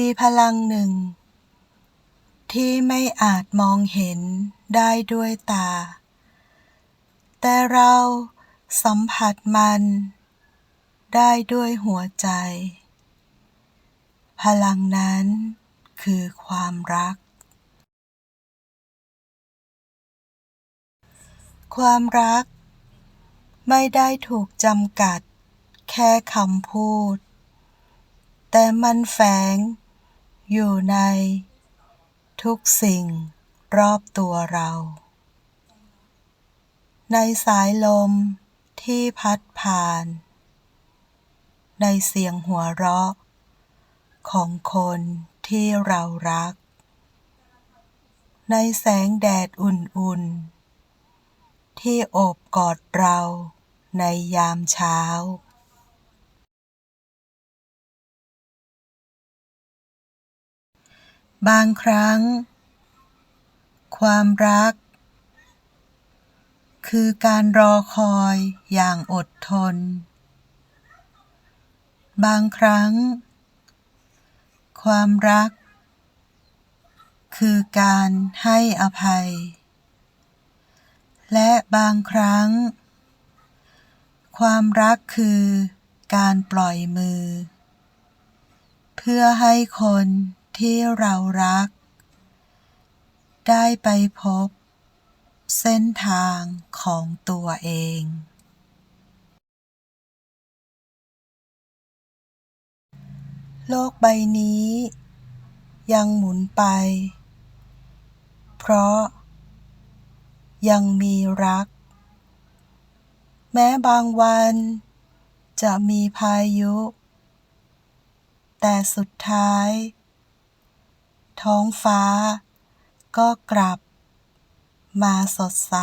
มีพลังหนึ่ง ที่ไม่อาจมองเห็นได้ด้วยตา แต่เราสัมผัสมัน ได้ด้วยหัวใจ พลังนั้นคือความรัก ความรัก ไม่ได้ถูกจำกัด แค่คำพูด แต่มันแฝง อยู่ในทุกสิ่งรอบตัวเรา ในสายลมที่พัดผ่าน ในเสียงหัวเราะ ของคนที่เรารัก ในแสงแดดอุ่นๆ ที่โอบกอดเราในยามเช้า บางครั้ง ความรัก คือการรอคอยอย่างอดทน บางครั้ง ความรัก คือการให้อภัย และบางครั้ง ความรักคือการปล่อยมือ เพื่อให้คน ที่เรารัก ได้ไปพบ เส้นทางของตัวเองโลกใบนี้ ยังหมุนไป เพราะ ยังมีรัก แม้บางวัน จะมีพายุ แต่สุดท้าย ท้องฟ้า ก็กลับ มาสดใส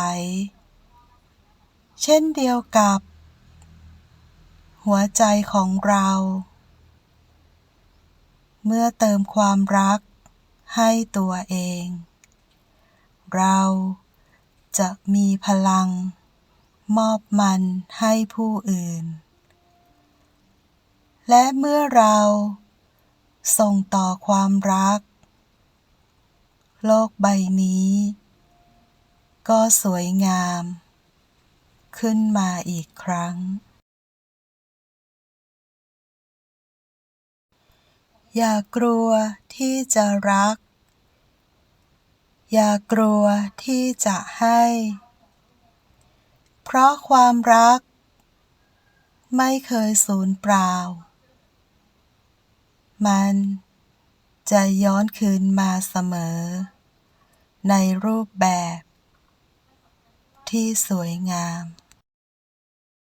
เช่นเดียวกับ หัวใจของเรา เมื่อเติมความรักให้ตัวเอง เราจะมีพลัง มอบมันให้ผู้อื่น และเมื่อเราส่งต่อความรัก โลกใบนี้ ก็สวยงาม ขึ้นมาอีกครั้ง อย่ากลัวที่จะรัก อย่ากลัวที่จะให้ เพราะความรัก ไม่เคยสูญเปล่า มันจะย้อนคืนมาเสมอ ในรูปแบบที่สวยงาม